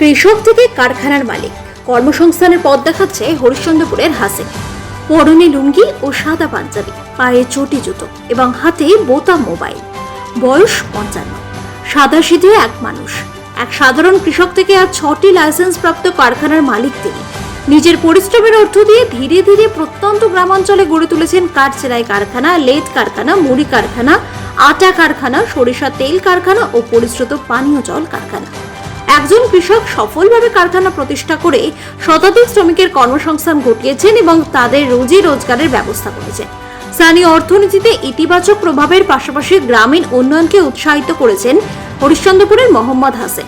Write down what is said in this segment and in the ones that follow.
কৃষক থেকে কারখানার মালিক। কর্মসংস্থানের পথ দেখাচ্ছে হরিশ্চন্দ্রপুরের হাসে। পরনে লুঙ্গি ও সাদা পাঞ্জাবি, পায়ে চটি জুতো এবং হাতে বোতাম মোবাইল। বয়স পঞ্চান্ন। সাদা সিধে এক মানুষ। এক সাধারণ কৃষক থেকে আজ ছটি লাইসেন্সপ্রাপ্ত কারখানার মালিক তিনি। নিজের পরিশ্রমের অর্থ দিয়ে ধীরে ধীরে প্রত্যন্ত গ্রামাঞ্চলে গড়ে তুলেছেন কাঠ সেলাই কারখানা লেদ কারখানা, মুড়ি কারখানা, আটা কারখানা, সরিষা তেল কারখানা ও পরিশ্রুত পানীয় জল কারখানা। একজন কৃষক সফলভাবে কারখানা প্রতিষ্ঠা করে শতাধিক শ্রমিকের কর্মসংস্থান ঘটিয়েছেন এবং তাদের রুজি রোজগারের ব্যবস্থা করেছেন। স্থানীয় অর্থনীতিতে ইতিবাচক প্রভাবের পাশাপাশি গ্রামীণ উন্নয়নকে উৎসাহিত করেছেন হরিশ্চন্দ্রপুরের মোহাম্মদ হাসেন।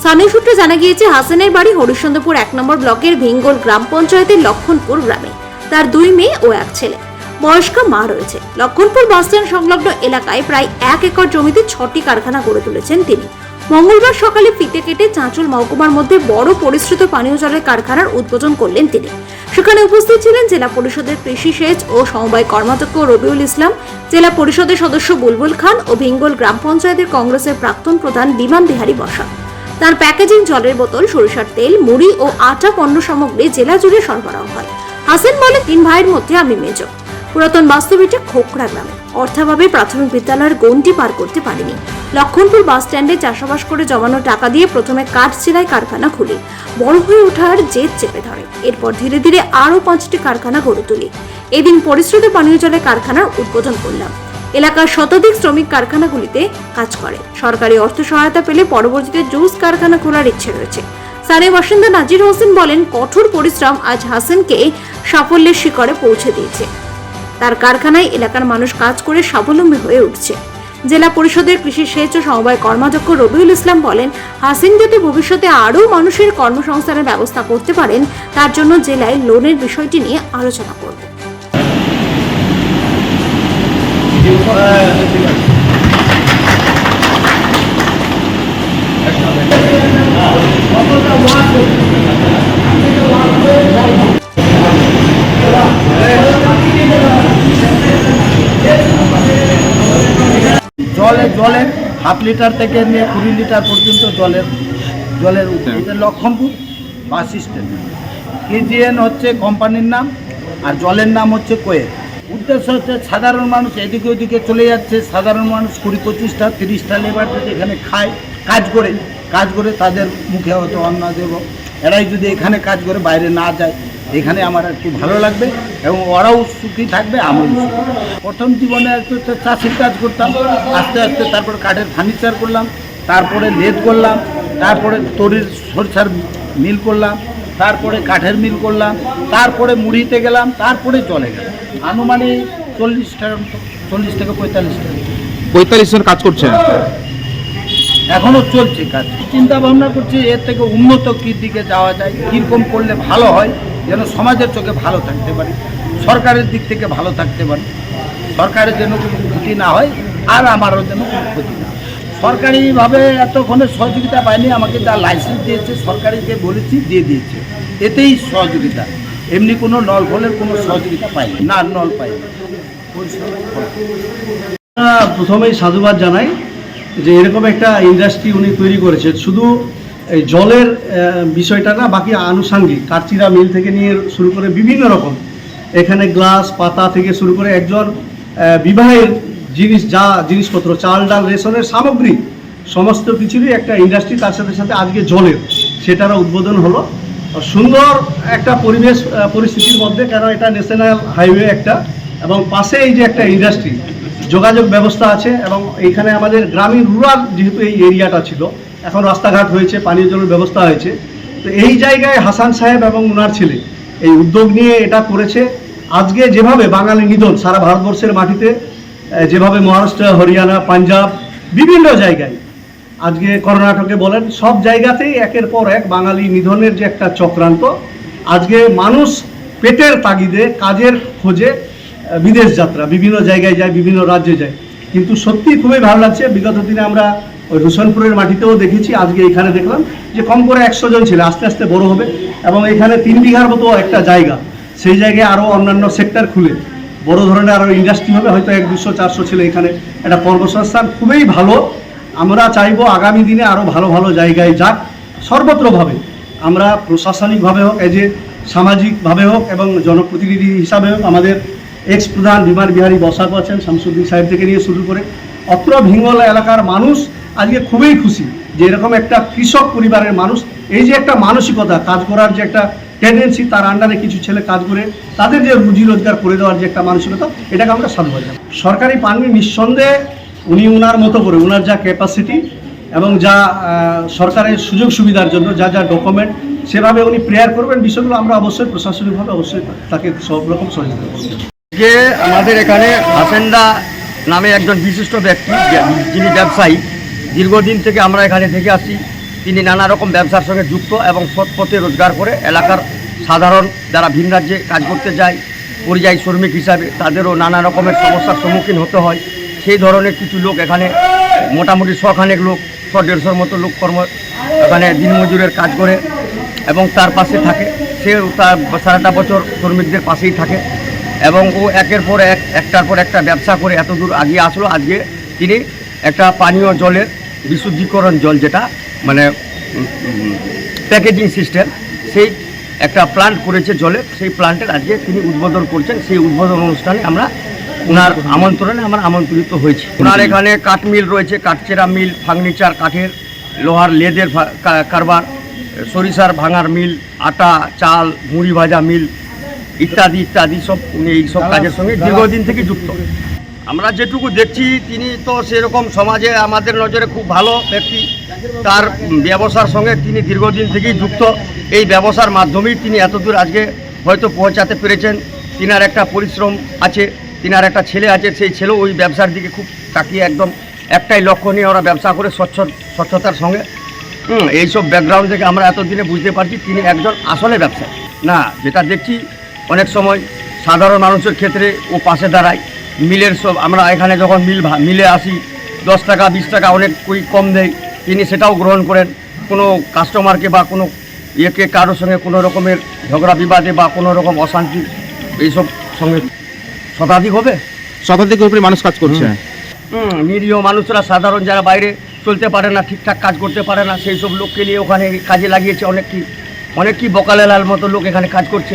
স্থানীয় সূত্রে জানা গিয়েছে, হাসানের বাড়ি হরিশ্চন্দ্রপুর এক নম্বর ব্লকের ভেঙ্গল গ্রাম পঞ্চায়েতের লক্ষণপুর গ্রামে। তার দুই মেয়ে ও এক ছেলে। বয়স্কা মা রয়েছে। লক্ষণপুর বাসস্ট্যান্ড সংলগ্ন এলাকায় প্রায় এক একর জমিতে ছটি কারখানা গড়ে তুলেছেন তিনি। মঙ্গলবার সকালে ফিতে কেটে চাঁচল মহকুমার মধ্যে বড় পরিশ্রুত পানীয় জলের কারখানার উদ্বোধন করলেন তিনি। সেখানে উপস্থিত ছিলেন জেলা পরিষদের কৃষি সেচ ও সমবায় কর্মাধ্যক্ষ রবিউল ইসলাম, জেলা পরিষদের সদস্য বুলবুল খান ও ভিঙ্গল গ্রাম পঞ্চায়েতের কংগ্রেসের প্রাক্তন প্রধান বিমান বিহারী বসা তার প্যাকেজিং জলের বোতল, সরিষার তেল, মুড়ি ও আটা পণ্য সামগ্রী জেলা জুড়ে সরবরাহ হয়। হাসেন বলে তিন ভাইয়ের মধ্যে আমি মেজ পুরাতন বাস্তবিটা খোকড়া গ্রামে। অর্থাভাবে প্রাথমিক বিদ্যালয়ের গণ্ডি পার করতে পারেনি। লক্ষণপুর বাস স্ট্যান্ডে চাষাবাস করে জমানো টাকা দিয়ে প্রথমে কাঠ সেলাই কারখানা খুলি। বড় হয়ে ওঠার জেদ চেপে ধরে। এরপর ধীরে ধীরে আরও পাঁচটি কারখানা গড়ে তুলি। এদিন পরিশ্রুত পানীয় জলের কারখানার উদ্বোধন করলাম। এলাকার শতাধিক শ্রমিক কারখানাগুলিতে কাজ করে। সরকারি অর্থ সহায়তা পেলে পরবর্তীতে জুস কারখানা খোলার ইচ্ছে রয়েছে। স্থানীয় বাসিন্দা নাজির হোসেন বলেন, কঠোর পরিশ্রম আজ হাসেনকে সাফল্যের শিখরে পৌঁছে দিয়েছে। তার কারখানায় এলাকার মানুষ কাজ করে স্বাবলম্বী হয়ে উঠছে। জেলা পরিষদের কৃষি সেচ ও সমবায় কর্মাধ্যক্ষ রবিউল ইসলাম বলেন, হাসিন যাতে ভবিষ্যতে আরও মানুষের কর্মসংস্থানের ব্যবস্থা করতে পারেন, তার জন্য জেলায় লোনের বিষয়টি নিয়ে আলোচনা করবে। জলে জলে হাফ লিটার থেকে নিয়ে কুড়ি লিটার পর্যন্ত জলের জলের লক্ষণপুর বাস স্ট্যান্ড। কেজিএন হচ্ছে কোম্পানির নাম আর জলের নাম হচ্ছে কোয়েল। উদ্দেশ্য হচ্ছে সাধারণ মানুষ এদিকে ওদিকে চলে যাচ্ছে। সাধারণ মানুষ কুড়ি পঁচিশটা, তিরিশটা লেবার যদি এখানে খায়, কাজ করে কাজ করে তাদের মুখে হয়তো অন্ন দেব। এরাই যদি এখানে কাজ করে, বাইরে না যায় এখানে আমার একটু ভালো লাগবে এবং ওরাও সুখী থাকবে আমিও সুখী। প্রথম জীবনে একটু চাষির কাজ করতাম আস্তে আস্তে তারপর কাঠের ফার্নিচার করলাম তারপরে লেদ করলাম তারপরে তরির সরষার মিল করলাম তারপরে কাঠের মিল করলাম তারপরে মুড়িতে গেলাম তারপরে চলে গেলাম। আনুমানিক চল্লিশ টাকা চল্লিশ থেকে পঁয়তাল্লিশ টাকা। পঁয়তাল্লিশ জন কাজ করছেন? এখনও চলছে কাজ। চিন্তা ভাবনা করছি এর থেকে উন্নত কী দিকে যাওয়া যায় কীরকম করলে ভালো হয় যেন সমাজের চোখে ভালো থাকতে পারি, সরকারের দিক থেকে ভালো থাকতে পারি। সরকারের যেন কোনো ক্ষতি না হয়, আর আমারও যেন কোনো ক্ষতি না। সরকারিভাবে এতক্ষণে সহযোগিতা পাইনি আমাকে যা লাইসেন্স দিয়েছে, সরকারিকে বলেছি, দিয়ে দিয়েছে। এতেই সহযোগিতা। এমনি কোনো নল কোনো সহযোগিতা পাইনি, না নল পাইনি। প্রথমেই সাধুবাদ জানাই যে এরকম একটা ইন্ডাস্ট্রি উনি তৈরি করেছেন। শুধু এই জলের বিষয়টা না, বাকি আনুষাঙ্গিক কারচিরা মিল থেকে নিয়ে শুরু করে বিভিন্ন রকম। এখানে গ্লাস, পাতা থেকে শুরু করে একজন বিবাহের জিনিস, যা জিনিসপত্র, চাল, ডাল, রেশনের সামগ্রী, সমস্ত কিছুরই একটা ইন্ডাস্ট্রি তার সাথে সাথে আজকে জলের। সেটারও উদ্বোধন হলো। সুন্দর একটা পরিবেশ পরিস্থিতির মধ্যে কেন এটা ন্যাশনাল হাইওয়ে একটা, এবং পাশে এই যে একটা ইন্ডাস্ট্রি যোগাযোগ ব্যবস্থা আছে, এবং এখানে আমাদের গ্রামীণ রুরাল যেহেতু এই এরিয়াটা ছিল এখন রাস্তাঘাট হয়েছে, পানীয় জলের ব্যবস্থা হয়েছে। তো এই জায়গায় হাসান সাহেব এবং ওনার ছেলে এই উদ্যোগ নিয়ে এটা করেছে। আজকে যেভাবে বাঙালি নিধন সারা ভারতবর্ষের মাটিতে যেভাবে মহারাষ্ট্র, হরিয়ানা, পাঞ্জাব, বিভিন্ন জায়গায় আজকে কর্ণাটকে বলেন, সব জায়গাতেই একের পর এক বাঙালি নিধনের যে একটা চক্রান্ত, আজকে মানুষ পেটের তাগিদে, কাজের খোঁজে বিদেশ যাত্রা, বিভিন্ন জায়গায় যায়, বিভিন্ন রাজ্যে যায়। কিন্তু সত্যি খুবই ভালো লাগছে। বিগত দিনে আমরা ওই রোশনপুরের মাটিতেও দেখেছি, আজকে এখানে দেখলাম যে কম করে একশো জন ছিল, আস্তে আস্তে বড় হবে। এবং এখানে তিন বিঘার মতো একটা জায়গা, সেই জায়গায় আরও অন্যান্য সেক্টর খুলে। বড় ধরনের আরও ইন্ডাস্ট্রি হবে, হয়তো এক দুশো, চারশো ছিল এখানে একটা কর্মসংস্থান। খুবই ভালো। আমরা চাইব আগামী দিনে আরও ভালো ভালো জায়গায় যাক। সর্বত্রভাবে আমরা প্রশাসনিকভাবে হোক এজ সামাজিকভাবে হোক এবং জনপ্রতিনিধি হিসাবে হোক, আমাদের এক্স প্রধান বিমান বিহারী বসাক আছেন, শামসুদ্দিন সাহেব থেকে নিয়ে শুরু করে অত্র ভিঙ্গল এলাকার মানুষ আজকে খুবই খুশি যে এরকম একটা কৃষক পরিবারের মানুষ, এই যে একটা মানসিকতা কাজ করার যে একটা টেন্ডেন্সি তার আন্ডারে কিছু ছেলে কাজ করে, তাদের যে রুজি রোজগার করে দেওয়ার যে একটা মানসিকতা, এটাকে আমরা সাধুবাদ জানাই। সরকারি পাননি নিঃসন্দেহে উনি উনার মতো করে, উনার যা ক্যাপাসিটি এবং যা সরকারের সুযোগ সুবিধার জন্য যা যা ডকুমেন্ট সেভাবে উনি প্রেয়ার করবেন বিষয়গুলো আমরা অবশ্যই প্রশাসনিকভাবে অবশ্যই তাকে সব রকম সহযোগিতা করব যে আমাদের এখানে হাসেন্দা নামে একজন বিশিষ্ট ব্যক্তি, যিনি ব্যবসায়ী দীর্ঘদিন থেকে আমরা এখানে থেকে আসি তিনি নানা রকম ব্যবসার সঙ্গে যুক্ত এবং সৎ পথে রোজগার করে এলাকার সাধারণ যারা ভিন রাজ্যে কাজ করতে যায়, পরিযায়ী শ্রমিক হিসাবে তাদেরও নানা রকমের সমস্যার সম্মুখীন হতে হয়। সেই ধরনের কিছু লোক এখানে, মোটামুটি শখানেক লোক শ দেড়শোর মতো লোক কর্ম, এখানে দিনমজুরের কাজ করে এবং তার পাশে থাকে। সে তার সারাটা বছর শ্রমিকদের পাশেই থাকে এবং ও একের পর এক, একটার পর একটা ব্যবসা করে এত দূর আগিয়ে আসলো। আজকে তিনি একটা পানীয় জলের বিশুদ্ধিকরণ জল যেটা মানে প্যাকেজিং সিস্টেম সেই একটা প্লান্ট করেছে জলের সেই প্লান্টের আজকে তিনি উদ্বোধন করছেন সেই উদ্বোধন অনুষ্ঠানে আমরা ওনার আমন্ত্রণে আমরা আমন্ত্রিত হয়েছি। ওনার এখানে কাঠ মিল রয়েছে কাঠচেরা মিল ফার্নিচার কাঠের লোহার লেদের কারবার সরিষার ভাঙার মিল আটা চাল মুড়ি ভাজা মিল ইত্যাদি ইত্যাদি সব উনি এই সব কাজের সঙ্গে দীর্ঘদিন থেকে যুক্ত। আমরা যেটুকু দেখছি, তিনি তো সেরকম সমাজে আমাদের নজরে খুব ভালো ব্যক্তি। তার ব্যবসার সঙ্গে তিনি দীর্ঘদিন থেকেই যুক্ত। এই ব্যবসার মাধ্যমেই তিনি এতদূর আজকে হয়তো পৌঁছাতে পেরেছেন। তিনার একটা পরিশ্রম আছে, তিনার একটা ছেলে আছে, সেই ছেলেও ওই ব্যবসার দিকে খুব তাকিয়ে একদম একটাই লক্ষ্য নিয়ে ওরা ব্যবসা করে স্বচ্ছ, স্বচ্ছতার সঙ্গে। হুম, এইসব ব্যাকগ্রাউন্ড থেকে আমরা এতদিনে বুঝতে পারছি তিনি একজন আসলে ব্যবসায়ী। না, যেটা দেখছি, অনেক সময় সাধারণ মানুষের ক্ষেত্রে ও পাশে দাঁড়ায়। মিলের সব আমরা এখানে যখন মিল মিলে আসি দশ টাকা বিশ টাকা অনেক কই কম দেয় তিনি সেটাও গ্রহণ করেন। কোনো কাস্টমারকে বা কোনো ইয়েকে কারোর সঙ্গে কোনো রকমের ঝগড়া বিবাদে বা কোনো রকম অশান্তি এইসব সঙ্গে শতাধিক হবে। শতাধিকের উপরে মানুষ কাজ করছে। হুম, নিরীহ মানুষরা সাধারণ যারা বাইরে চলতে পারে না ঠিকঠাক কাজ করতে পারে না সেই সব লোককে নিয়ে ওখানে কাজে লাগিয়েছে অনেক কি অনেক কি বকালেলাল মতো লোক এখানে কাজ করছে।